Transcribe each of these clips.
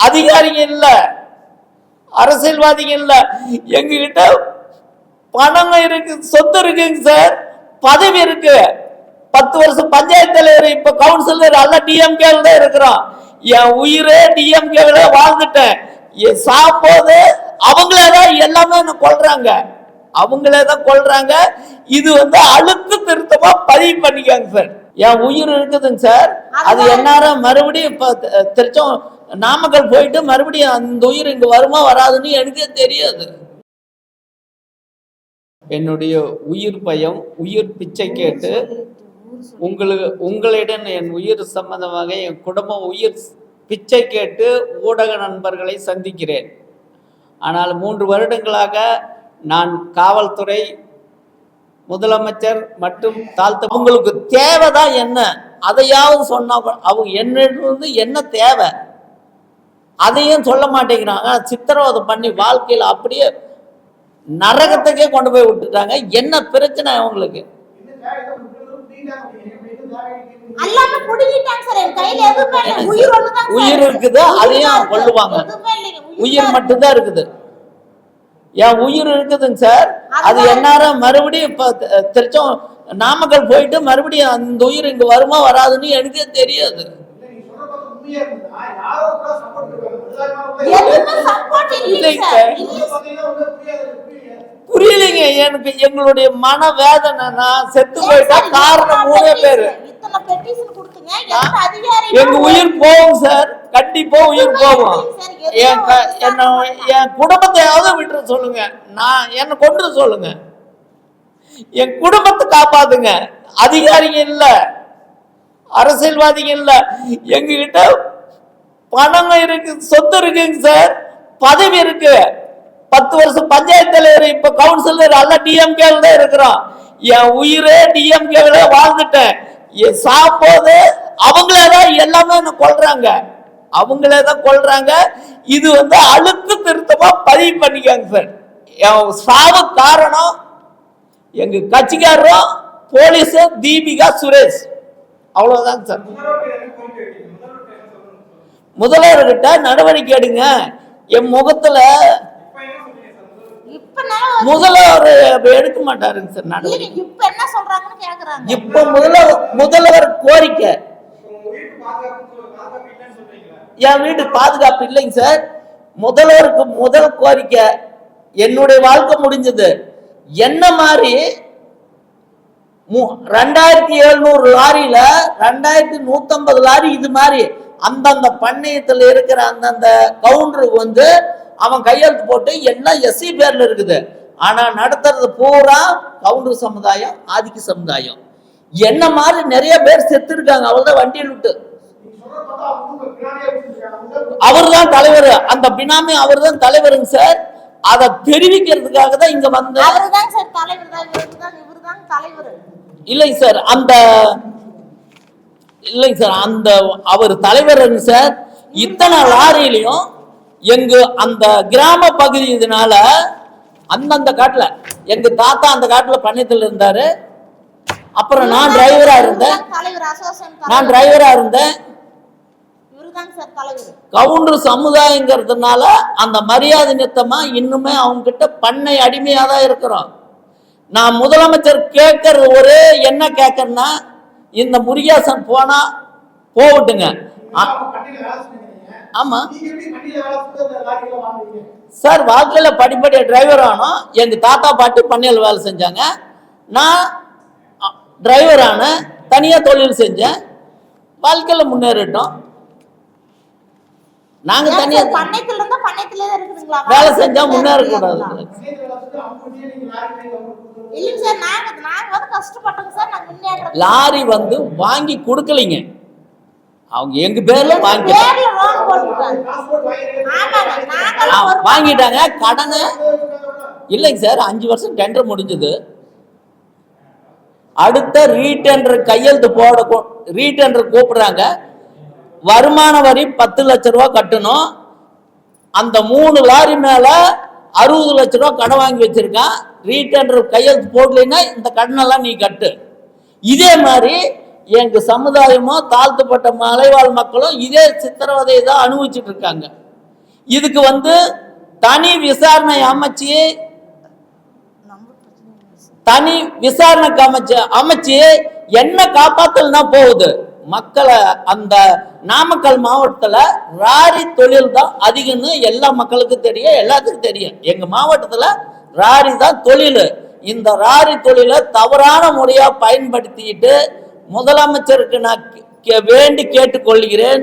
அதிகாரிங்க இல்ல. அரசியல்வாதிங்க இல்ல. எங்ககிட்ட பணம் இருக்கு சொத்து இருக்குங்க சார். பதவி இருக்கு. பத்து வருஷம் பஞ்சாயத்து தலைவர் இப்ப கவுன்சிலர் எல்லாம் டிஎம்கேல தான் இருக்கிறோம். என் உயிரே டிஎம்கேல வாழ்ந்துட்டேன். என் சாப்பிடும்போது அவங்களே தான் எல்லாமே என்ன கொல்றாங்க? அவங்களே தான் கொல்றாங்க. இது வந்து அழுத்த திருத்தமா பதிவு பண்ணிக்காங்க சார். என் உயிர் இருக்குதுங்க சார். அது எந்நேரம் மறுபடியும் திருச்சம் நாமக்கல் போயிட்டு மறுபடியும் அந்த உயிர் இங்க வருமா வராதுன்னு எனக்கே தெரியாது. என்னுடைய உயிர் பயம் உயிர் பிச்சை கேட்டு உங்களுக்கு உங்களிடம் என் உயிர் சம்பந்தமாக என் குடும்பம் உயிர் பிச்சை கேட்டு ஊடக நண்பர்களை சந்திக்கிறேன். ஆனால் மூன்று வருடங்களாக நான் காவல்துறை முதலமைச்சர் மற்றும் தாழ்த்த உங்களுக்கு தேவைதான் என்ன? அதையாவது சொன்னா அவங்க என்னிடம் என்ன தேவை? அதையும் சொல்ல மாட்டேங்கிறாங்க. சித்திரவதை பண்ணி வாழ்க்கையில் அப்படியே நரகத்துக்கே கொண்டு போய் விட்டுட்டாங்க. என்ன பிரச்சனை அவங்களுக்கு உயிர். இருக்குது, அதையும் இல்லைங்க. உயிர் தான் மட்டும்தான் இருக்குது. என் உயிர் இருக்குதுங்க சார்? அது. எந்நேரம் மறுபடியும் இப்ப திருச்சம். நாமக்கல் போயிட்டு மறுபடியும் அந்த உயிர் இங்க வருமா வராதுன்னு எனக்கே தெரியாது. புரியலைங்க. எனக்கு எங்களுடைய மன வேதனைனா செத்து போயிட்டா சார் காரணம் மூணே பேரு. எங்க உயிர் போகும் சார். கண்டிப்பா உயிர் போகும். என்ன என் குடும்பத்தையாவது விட்டுற சொல்லுங்க. நான் என்ன கொண்டு சொல்லுங்க. என் குடும்பத்தை காப்பாத்துங்க. அதிகாரிங்க இல்ல. அரசியல்வாதிங்க எங்ககிட்ட பணம் இருக்கு சொத்து இருக்குங்க சார். பதவி இருக்கு. பத்து வருஷம் பஞ்சாயத்து தலைவர் இப்ப கவுன்சிலர் எல்லாம் டிஎம்கேல தான் இருக்கிறோம். என் உயிரே டிஎம்கேல வாழ்ந்துட்டேன். என் சாப்பிடும்போது அவங்களே தான் எல்லாமே என்ன கொள்றாங்க அவங்களே தான் கொள்றாங்க இது வந்து அழுத்து திருத்தமா பதிவு பண்ணிக்காங்க சார். என் சாவு காரணம் எங்க கட்சிக்காரரும் போலீஸ் தீபிகா சுரேஷ். அவ்வளவுதாங்க சார். முதல்வர்கிட்ட நடவடிக்கை எடுங்க. என் முகத்துல முதல்வர் எடுக்க மாட்டாருங்க சார் நடவடிக்கை. இப்ப முதல்வர் முதல்வர் கோரிக்கை. என் வீட்டு பாதுகாப்பு இல்லைங்க சார். முதல்வருக்கு முதல் கோரிக்கை என்னுடைய வாழ்க்கை முடிஞ்சது. என்ன மாதிரி ரெண்டாயிரத்தி எழுநூறு லாரியில ரெண்டாயிரத்தி நூத்தம்பது லாரி இது மாதிரி அந்தந்த பண்ணையத்தில் இருக்கிற அந்தந்த கவுண்டருக்கு வந்து அவன் கையெழுத்து போட்டு எல்லாம் எஸ்சி பேர்ல இருக்குது. ஆனா நடத்துறது பூரா கவுண்டர் சமுதாயம் ஆதிக்க சமுதாயம். என்ன மாதிரி நிறைய பேர் செத்து இருக்காங்க அவள்தான் வண்டியில் விட்டு. அவர் தான் தலைவர். அந்த பினாமி அவர் தான் தலைவருங்க சார். அதை தெரிவிக்கிறதுக்காக தான் இங்க வந்தேன் சார் தலைவர். தான் தலைவர். இல்லைங்க சார் அந்த இல்லைங்க சார் அந்த அவர் தலைவருங்க சார் இத்தனை லாரியிலையும் எங்க அந்த கிராம பகுதி இதனால அந்தந்த காட்டுல எங்க தாத்தா அந்த காட்டுல பண்ணையத்துல இருந்தாரு. அப்புறம் நான் டிரைவரா இருந்தேன். நான் டிரைவரா இருந்தேன். கவுண்டர் சமுதாயங்கிறதுனால அந்த மரியாதை நித்தமா இன்னுமே அவங்க கிட்ட பண்ணை அடிமையா தான் இருக்கிறோம் நான் முதலமைச்சர் கேட்கறது ஒரே என்ன கேட்கறேன்னா இந்த முருகேசன் போனா போகட்டுங்க. ஆமா. சார் வாழ்க்கையில படிப்படியா டிரைவர் ஆனோம். எங்க தாத்தா பாட்டி பண்ணையில் வேலை செஞ்சாங்க. நான் டிரைவர் ஆனேன். தனியா தொழில் செஞ்சேன். வாழ்க்கையில முன்னேறிட்டோம். நாங்க தனியா பண்ணையத்துல இருந்தா பண்ணையத்திலே இருக்குதுங்களா? வேலை செஞ்சா முன்னேறக்கூடாது இல்லைங்க சார் நாங்க நாங்க வந்து கஷ்டப்பட்டோங்க சார் நாங்க முன்னேற்றம் லாரி வந்து வாங்கி கொடுக்கலைங்க. அவங்க எங்க பேர்ல வாங்கி வாங்கிட்டாங்க. கடனை இல்லைங்க சார் அஞ்சு வருஷம் டெண்டர் முடிஞ்சது. அடுத்த ரீடெண்டர் கையெழுத்து போட ரீடெண்டர் கூப்பிடுறாங்க. வருமான வரி பத்து லட்ச ரூபா கட்டணும். அந்த மூணு லாரி மேல அறுபது லட்ச ரூபா கடன் வாங்கி வச்சிருக்கான். ரீடெண்டர் கையெழுத்து போடலைன்னா இந்த கடனெல்லாம் நீ கட்டு. இதே மாதிரி எங்க சமுதாயமும் தாழ்த்தப்பட்ட மலைவாழ் மக்களும் இதே சித்திரவதையை தான் அனுபவிச்சுட்டு இருக்காங்க. இதுக்கு வந்து தனி விசாரணை அமைச்சு தனி விசாரணைக்கு அமைச்சு அமைச்சு என்ன காப்பாத்தல்னா போகுது? மக்களை அந்த நாமக்கல் மாவட்டத்தில் ராரி தொழில் தான் அதிகம்னு எல்லா மக்களுக்கும் தெரியும் எல்லாத்துக்கும் தெரியும். எங்கள் மாவட்டத்தில் ராரி தான் தொழில். இந்த ராரி தொழிலை தவறான முறையாக பயன்படுத்திக்கிட்டு முதலமைச்சருக்கு நான் கே- கே- வேண்டி கேட்டுக்கொள்கிறேன்.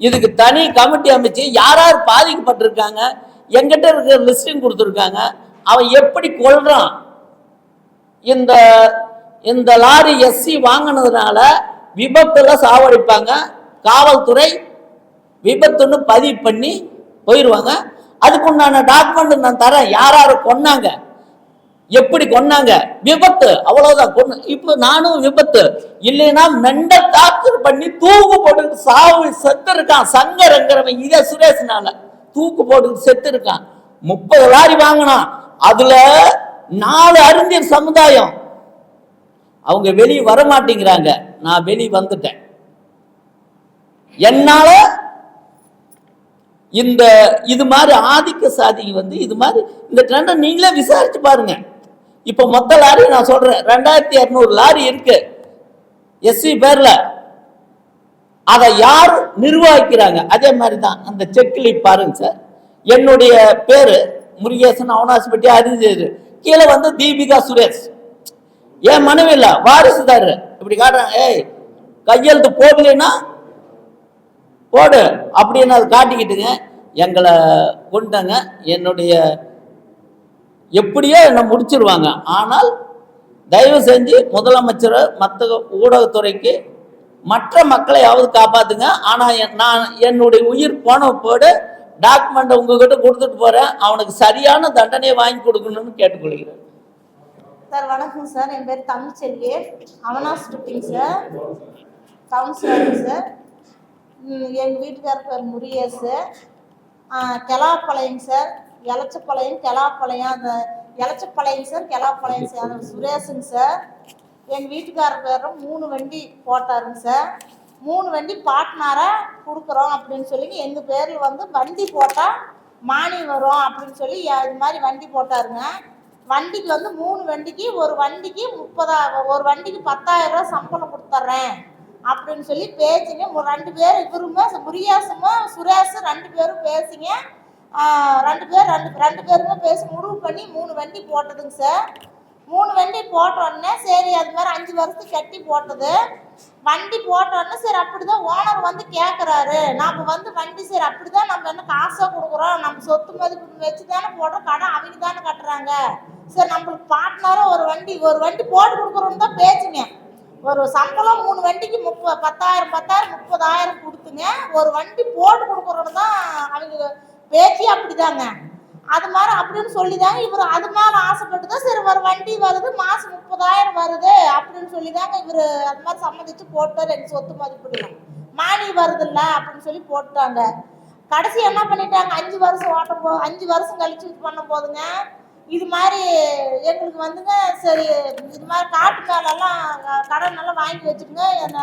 இதுக்கு தனி கமிட்டி அமைச்சு யார் யார் பாதிக்கப்பட்டிருக்காங்க எங்கிட்ட இருக்கிற லிஸ்டிங் கொடுத்துருக்காங்க. அவன் எப்படி கொள்றான் இந்த இந்த லாரி எஸ்சி வாங்கினதுனால விபத்துல சாவடிப்பாங்க. காவல்துறை விபத்துன்னு பதிவு பண்ணி போயிடுவாங்க அதுக்கு உண்டான டாக்குமெண்ட் நான் தரேன். யார் யார் கொன்னாங்க? எப்படி கொன்னாங்க? விபத்து அவ்வளவுதான். கொன்னு இப்போ நானும் விபத்து. இல்லைன்னா மெண்ட டார்ச்சர் பண்ணி தூக்கு போட்டு சாவு செத்து இருக்கான் சங்கரங்கிறவன் இதே சுரேஷ்னால. தூக்கு போட்டு செத்து இருக்கான் முப்பது லாரி வாங்கினான். அதுல நாலு அறிஞர் சமுதாயம். அவங்க வெளியே வர மாட்டேங்கிறாங்க நான் வெளியே வந்துட்டேன். என்னால இந்த இது மாதிரி ஆதிக்க சாதிக்கு வந்து இது மாதிரி இந்த ட்ரெண்டை நீங்களே விசாரிச்சு பாருங்க. இப்போ மொத்த லாரி நான் சொல்றேன் ரெண்டாயிரத்தி இரநூறு லாரி இருக்கு. எஸ்சி பேர்ல. அதை யார் நிர்வகிக்கிறாங்க? அதே மாதிரி தான் அந்த செக்லி பாருங்க சார். என்னுடைய பேரு முருகேசன் அவனாசிப்பட்டி அறிஞர் கீழே வந்து தீபிகா சுரேஷ். என் மனைவி இல்ல? வாரிசுதாரு. இப்படி காட்டுறாங்க. ஏய் கையெழுத்து போடலைன்னா போடு. அப்படின்னு அதை காட்டிக்கிட்டுங்க. எங்களை கொண்டாங்க. என்னுடைய எப்படியோ என்னை முடிச்சிருவாங்க. ஆனால் தயவு செஞ்சு முதலமைச்சர் மற்ற ஊடகத்துறைக்கு மற்ற மக்களையாவது காப்பாத்துங்க. ஆனால் என்- நான் என்னுடைய உயிர் போன போடு டாக்குமெண்ட்டை உங்ககிட்ட கொடுத்துட்டு போறேன். அவனுக்கு சரியான தண்டனையை வாங்கி கொடுக்கணும்னு கேட்டுக்கொள்கிறேன். சார் வணக்கம் சார். என் பேர் தமிழ்ச்செல்வி. அவனாஸ் ட்ரிப்பிங் சார். Councillor sir. எங்கள் வீட்டுக்கார் பேர் முருகேசு சார். கெலாப்பாளையம் சார். இலச்சப்பாளையம் கெலாப்பாளையம். அந்த இலச்சப்பாளையம் சார் கெலாப்பாளையம் சார். அந்த சுரேஷுங்க சார். எங்கள் வீட்டுக்காரர் பேரும் மூணு வண்டி போட்டாருங்க சார். மூணு வண்டி பாட்னாராக கொடுக்குறோம் அப்படின்னு சொல்லி எங்கள் பேரில் வந்து வண்டி போட்டால் மானியம் வரும் அப்படின்னு சொல்லி இது மாதிரி வண்டி போட்டாருங்க. வண்டிக்கு வந்து மூணு வண்டிக்கு ஒரு வண்டிக்கு முப்பதா ஒரு வண்டிக்கு பத்தாயிரம் ரூபா சம்பளம் கொடுத்துட்றேன் அப்படின்னு சொல்லி பேசிங்க. ரெண்டு பேர் இவருமே முரியாசுமா சுரேஷும் ரெண்டு பேரும் பேசிங்க. ரெண்டு பேர் ரெண்டு ரெண்டு பேருமே பேசி முடிவு பண்ணி மூணு வண்டி போட்டதுங்க சார். மூணு வண்டி போட்டோடனே சரி அது மாதிரி அஞ்சு வருஷத்துக்கு கட்டி போட்டது. வண்டி போட்டோடனே சரி அப்படிதான் ஓனர் வந்து கேட்குறாரு நம்ம வந்து வண்டி சரி அப்படிதான் நம்ம என்ன காசாக கொடுக்குறோம். நம்ம சொத்து மதிப்பு வச்சு தானே போடுறோம். கடன் அவங்க தானே கட்டுறாங்க. சரி நம்மளுக்கு பார்ட்னரும் ஒரு வண்டி ஒரு வண்டி போட்டு கொடுக்குறோன்னு தான் பேச்சுங்க. ஒரு சம்பளம் மூணு வண்டிக்கு முப்ப பத்தாயிரம் பத்தாயிரம் முப்பதாயிரம் கொடுத்துங்க. ஒரு வண்டி போட்டு கொடுக்குறோன்னு தான் அவங்க பேச்சு அப்படிதாங்க. அது மாதிரி அப்படின்னு சொல்லி தாங்க இவர் அது மேலே ஆசைப்பட்டு தான் சரி ஒரு வண்டி வருது மாதம் முப்பதாயிரம் வருது அப்படின்னு சொல்லி தாங்க இவர் அது மாதிரி சம்மதிச்சு போட்டார் எனக்கு சொத்து மதிப்பிடலாம் மானி வருதுல்ல அப்படின்னு சொல்லி போட்டாங்க. கடைசி என்ன பண்ணிட்டாங்க? அஞ்சு வருஷம் ஓட்டம் போ அஞ்சு வருஷம் கழிச்சு இது பண்ணும் போதுங்க. இது மாதிரி எங்களுக்கு வந்துங்க சரி இது மாதிரி காட்டு மேலெல்லாம் கடன் எல்லாம் வாங்கி வச்சுட்டுங்க என்ன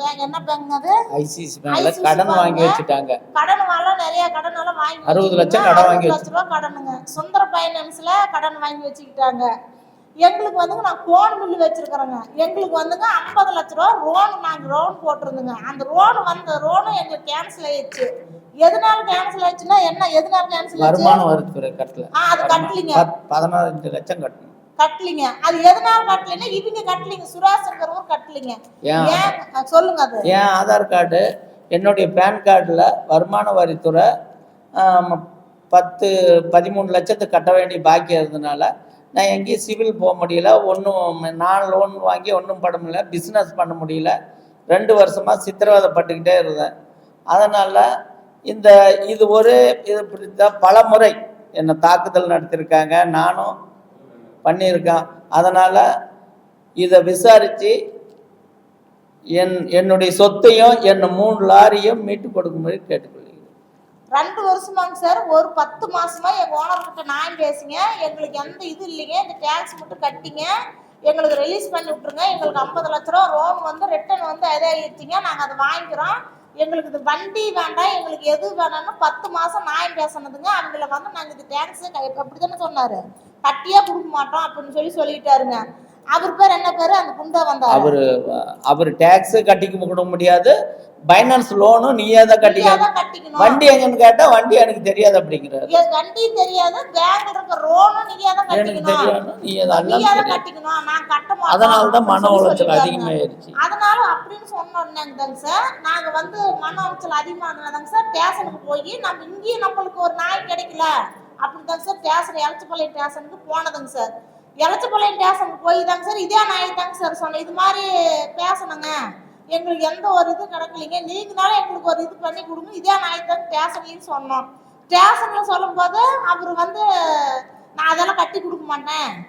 பேங்க் என்ன பேங்க் அது? ஐசிசி பேங்க்ல கடன் வாங்கி வச்சுட்டாங்க. கடன் எல்லாம் நிறைய கடன் எல்லாம் வாங்கி அறுபது லட்சம். கடன் வாங்கி லட்ச ரூபா கடனுங்க. சுந்தர பைனான்ஸ்ல கடன் வாங்கி வச்சுக்கிட்டாங்க. எங்களுக்கு வந்துங்க நான் கோன் மில்லு வச்சிருக்கிறேங்க. எங்களுக்கு வந்துங்க ஐம்பது லட்ச ரூபா லோன் நாங்கள் லோன் போட்டிருந்தோங்க. அந்த லோன் வந்த லோனும் எங்களுக்கு கேன்சல் ஆயிடுச்சு. எதனால கேன்சல் ஆயிடுச்சுன்னா என்ன? எதனால கேன்சல் ஆயிடுச்சு? வருமானம் வருது கட்டல. ஆ அது கட்டலிங்க. பத்- பதினாறு லட்சம் கட்டணும். கட்டலிங்க. அது எதனால கட்டலைன்னா இவங்க கட்டலிங்க. சுராசங்கிறவர் கட்டலிங்க. ஏன்? ஏன்? சொல்லுங்க அது. என் ஆதார் கார்டு? என்னுடைய பேன் கார்டில் வருமான வரித்துறை பத்து பதிமூணு லட்சத்துக்கு கட்ட வேண்டிய பாக்கி இருந்ததுனால நான் எங்கேயும் சிவில் போக முடியல. ஒன்றும் நான் லோன் வாங்கி ஒன்றும் பண்ண முடியல. பிஸ்னஸ் பண்ண முடியல. ரெண்டு வருஷமாக சித்திரவதைப்பட்டுக்கிட்டே இருந்தேன். அதனால் இந்த இது ஒரு இது இப்படித்தான் பல முறை என்னை தாக்குதல் நடத்தியிருக்காங்க. நானும் பண்ணியிருக்கேன். அதனால் இதை விசாரித்து என் என்னுடைய சொத்தையும் என் மூணு லாரியும் மீட்டு கொடுக்கும்படி கேட்டுக்கொள்கிறேன். ரெண்டு வருஷமாங்க சார். ஒரு பத்து மாசமா எங்க ஓனர் கிட்ட நான் பேசுங்க. எங்களுக்கு எந்த இது இல்லைங்க. இந்த டேக்ஸ் மட்டும் கட்டிங்க. எங்களுக்கு ரிலீஸ் பண்ணி விட்டுருங்க. எங்களுக்கு ஐம்பது லட்ச ரூபா ரோம் வந்து ரிட்டர்ன் வந்து இதாகிடுச்சிங்க நாங்கள் அதை வாங்கிக்கிறோம். எங்களுக்கு இது வண்டி வேண்டாம். எங்களுக்கு எது வேணாம்னு பத்து மாசம் நான் பேசினதுங்க. அவங்கள வந்து நாங்கள் இது டேக்ஸ் அப்படி தானே சொன்னாரு. கட்டியே கொடுக்க மாட்டோம் அப்படின்னு சொல்லி சொல்லிட்டாருங்க. அவர் பேர் என்ன பேரு? அந்த குண்டா வந்தாரு? அவரு அவர் டேக்ஸ் கட்டிக்க கொடுக்க முடியாது. பைனான்ஸ் லோனும் நீயே தான் கட்டிக்கணும். வண்டி எங்கன்னு கேட்டா வண்டி எனக்கு தெரியாது அப்படிங்கிறாரு. வண்டி தெரியாது பேங்க்ல இருக்க ரோனும் நீங்க தான் எனக்கு கட்டிக்கணும். தெரியாது. நீயே தான் எல்லாம் தான் கட்டிக்கணும். நான் கட்ட மாட்டோம். அதனால தான் மன அப்படின்னு உளைச்சல். அதிகமாயிருச்சு. அதனால அப்படின்னு சொன்னோம்னாங்க சார் நாங்க வந்து மன உளைச்சல் அதிகமானதாங்க சார் ஸ்டேஷனுக்கு போய் நம்ம இங்கேயும் நம்மளுக்கு ஒரு நாய் கிடைக்கல. அப்படிதாங்க சார் ஸ்டேஷன் எலச்சப்பாளையம் ஸ்டேஷனுக்கு போனதுங்க சார். எலச்சப்பாளையம் ஸ்டேஷனுக்கு போய் தாங்க சார் இதே நாய் தாங்க சார் சொன்னேன். இது மாதிரி பேசணுங்க. எங்களுக்கு எந்த ஒரு இது கிடைக்கலைங்க நீங்களாலும் எங்களுக்கு ஒரு இது பண்ணி கொடுங்க. இதே நாய் தாங்க சொன்னோம். ஸ்டேஷனில் சொல்லும்போது அவர் வந்து நான் அதெல்லாம் கட்டி கொடுக்க மாட்டேன்.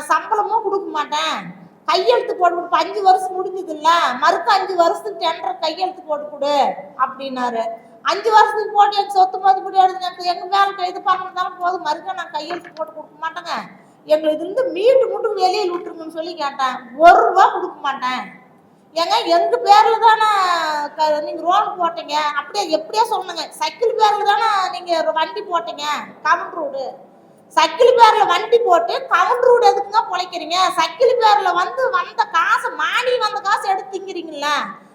சம்பளமும் கொடுக்க மாட்டேன். கையெழுத்து போட்டு கொடுப்ப அஞ்சு வருஷம் முடிஞ்சதுல்ல. மறுக்க அஞ்சு வருஷத்துக்கு டெண்டர் கையெழுத்து போட்டு கொடு அப்படின்னாரு. அஞ்சு வருஷத்துக்கு போட்டு எனக்கு சொத்து மதிப்படி எழுதுங்க. எங்கள் மேலே மேல கை- இது பண்ணதாலும் போதும். மறுக்க நான் கையெழுத்து போட்டு கொடுக்க மாட்டேங்க. எங்களுக்கு இருந்து மீட்டு மட்டும் வெளியில் விட்டுருங்கன்னு சொல்லி கேட்டேன். ஒரு ரூபா கொடுக்க மாட்டேன். ஏங்க எங்க பேர்ல தானே க- நீங்க ரோடு போட்டீங்க? அப்படியே எப்படியா சொன்னங்க சைக்கிள் பேர்ல தானே நீங்க வண்டி போட்டீங்க? கவுண்ட் ரோடு சைக்கிள் பேர்ல வண்டி போட்டு கவுண்ட் ரோடு எதுக்குங்க பொழைக்கிறீங்க? சைக்கிள் பேர்ல வந்து வந்த காசு மானியம் வந்த காசு எடுத்துங்கிறீங்கள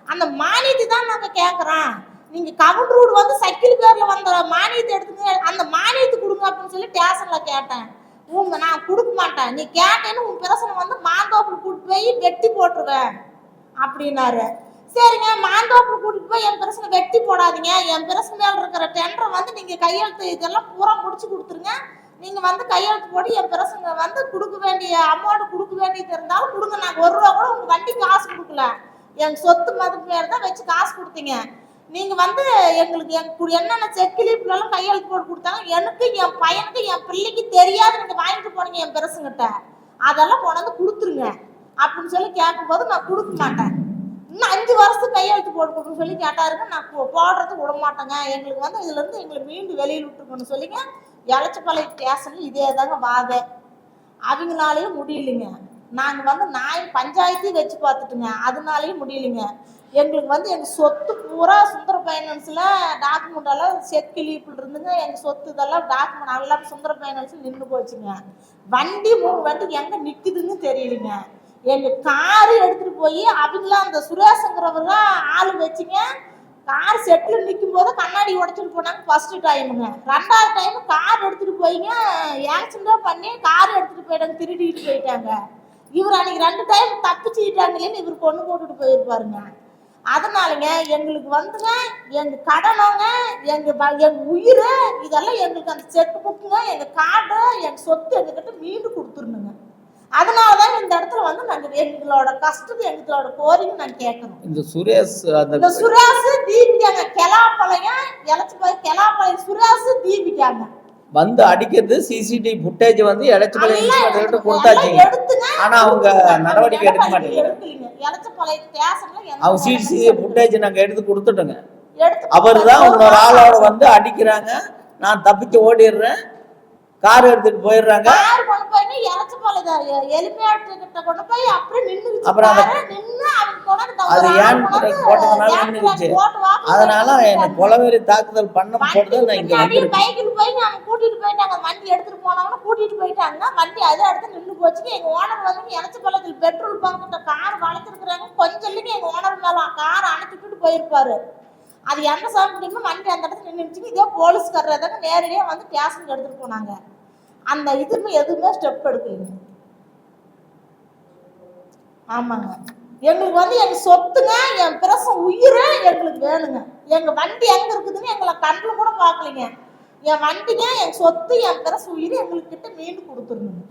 அந்த மானியத்தை தான் நாங்க கேட்கறோம் நீங்க கவுண்ட் ரோடு வந்து சைக்கிள் பேர்ல வந்த மானியத்தை எடுத்துங்க அந்த மானியத்தை கொடுங்க அப்படின்னு சொல்லி ஸ்டேஷன்ல கேட்டேன். உங்க நான் கொடுக்க மாட்டேன். நீ கேட்டேன்னு உன் பிரசனை வந்து மாந்தோப்புல கூட்டிட்டு போய் வெட்டி போட்டுருவேன் அப்படின்னாரு. சரிங்க மாந்தோப்புல கூட்டிட்டு போய் என் பிரச்சனை வெட்டி போடாதீங்க. என் பிரச்சனை மேல இருக்கிற டெண்டரை வந்து நீங்க கையெழுத்து இதெல்லாம் பூரா முடிச்சு கொடுத்துருங்க. நீங்க வந்து கையெழுத்து போட்டு என் பிரசங்க வந்து கொடுக்க வேண்டிய அமௌண்ட் கொடுக்க வேண்டியது இருந்தாலும் கொடுங்க. நாங்கள் ஒரு ரூபா கூட உங்க வண்டி காசு கொடுக்கல. என் சொத்து மதிப்பு மேல தான் வச்சு காசு கொடுத்தீங்க. நீங்க வந்து எங்களுக்கு எனக்கு என்னென்ன செக்கிலிப்புலாம் கையெழுத்து போட்டு கொடுத்தாங்க எனக்கு என் பையனுக்கு என் பிள்ளைக்கு தெரியாது நீங்க வாங்கிட்டு போனீங்க என் பெருசுங்கிட்ட. அதெல்லாம் கொண்டாந்து கொடுத்துருங்க. அப்படின்னு சொல்லி கேட்கும்போது நான் கொடுக்க மாட்டேன். இன்னும் அஞ்சு வருஷத்துக்கு கையெழுத்து போட்டு கொடுன்னு சொல்லி கேட்டாருங்க நான் போ- விட மாட்டேங்க. எங்களுக்கு வந்து இதுல இருந்து எங்களை மீண்டு வெளியில் விட்டுருக்கோன்னு சொல்லிங்க. எலச்சப்பாளையம் ஸ்டேஷன்ல இதே தாங்க வாதே. அவங்களாலையும் முடியலைங்க. நாங்க வந்து நாய் பஞ்சாயத்தையும் வச்சு பார்த்துட்டுங்க. அதனாலையும் முடியலைங்க. எங்களுக்கு வந்து எங்கள் சொத்து பூரா சுந்தர ஃபைனான்ஸில் டாக்குமெண்ட் எல்லாம் செக் கிளிப்பில் இருந்துங்க. எங்கள் சொத்து இதெல்லாம் டாக்குமெண்ட் எல்லாம் சுந்தர ஃபைனான்ஸில் நின்று போச்சுங்க. வண்டி மூணு வண்டி எங்கே நிற்குதுன்னு தெரியலைங்க. எங்கள் காரு எடுத்துகிட்டு போய் அவங்களாம் அந்த சுரேஷங்கிறவங்க ஆளு வச்சுங்க. கார் செட்டில் நிற்கும் போது கண்ணாடி உடைச்சிட்டு போனாங்க ஃபஸ்ட்டு டைமுங்க ரெண்டாவது டைம் கார் எடுத்துகிட்டு போய்ங்க. ஆக்சிடென்ட் பண்ணி கார் எடுத்துகிட்டு போயிட்டாங்க திருடிட்டு போயிட்டாங்க. இவர் அன்னைக்கு ரெண்டு டைம் தப்பிச்சுட்டாங்களேன்னு இவர் கொண்டு போட்டுட்டு போயிருப்பாருங்க. அதனாலங்க எங்களுக்கு வந்துங்க எங்க கடனவங்க எங்க வ- எங்க உயிர் இதெல்லாம் எங்களுக்கு அந்த செட்டு புக்குங்க எங்க கார்டு எங்க சொத்து எங்ககிட்ட மீண்டு கொடுத்துருணுங்க அதனாலதான் இந்த இடத்துல வந்து நாங்க எங்களோட கஷ்டத்தை எங்களோட கோரிக்கை நாங்க கேட்கறோம். இந்த சுரேஷ் இந்த சுரேஷ் தீபிகாங்க கெலாப்பாளையம் இழைச்சி போய் கெலாப்பாளையம் சுரேஷ் தீபிகாங்க. வந்து அடிக்கிறது சிசிடிவி ஃபுட்டேஜ் வந்து எலக்ட்ரிக்கல் எல்லாம் இன்ஸ்பெக்டர் கொடுத்தாச்சு. எல்லாம் எடுத்துங்க ஆனா அவங்க நடவடிக்கை எடுக்க மாட்டேங்கிறாங்க. அவங்க சிசிடிவி ஃபுட்டேஜ் நாங்க எடுத்து கொடுத்துட்டோங்க. அவர் தான் இன்னொரு ஆளோட வந்து அடிக்கிறாங்க. நான் தப்பிச்சு ஓடிடுறேன். கார் எடுத்துட்டு போயிடுறாங்க. கார் கொண்டு போய் இழைச்சப்பாளையம் எலிமேட்டு கிட்ட கொண்டு போய் அப்படியே அவங்க கொண்டாந்து அது ஏன் அதனால என்ன கொலவெறி தாக்குதல் பண்ண போட்டு நான் இங்க வந்திருக்கேன். பைக்கில் போய் அவங்க கூட்டிட்டு போயிட்டாங்க. வண்டி எடுத்துட்டு போனவங்க கூட்டிட்டு போயிட்டாங்க. வண்டி அதை அடுத்து நின்று போச்சுங்க. எங்க ஓனர் வந்து இணைச்ச பள்ளத்தில் பெட்ரோல் பங்க் கார் வளர்த்துருக்குறாங்க. கொஞ்சம் இல்லைங்க. எங்க ஓனர் மேல கார் அணைச்சிட்டு போயிருப்பாரு. அது எந்த சாமி முடியுமோ வண்டி அந்த இடத்துல நின்றுச்சுங்க இதே போலீஸ்காரர் தாங்க நேரடியாக வந்து ஸ்டேஷனுக்கு எடுத்துட்டு போனாங்க. அந்த இதுமே எதுவுமே ஸ்டெப் எடுக்கலைங்க. ஆமாங்க. எங்களுக்கு வந்து எங்க சொத்துங்க என் பிரசம் உயிர் எங்களுக்கு வேணுங்க. எங்க வண்டி எங்க இருக்குதுன்னு எங்களை கண்ணில் கூட பார்க்கலைங்க. என் வண்டிங்க என் சொத்து என் பிரசம் உயிர் எங்களுக்கு கிட்ட மீண்டு கொடுத்துருணுங்க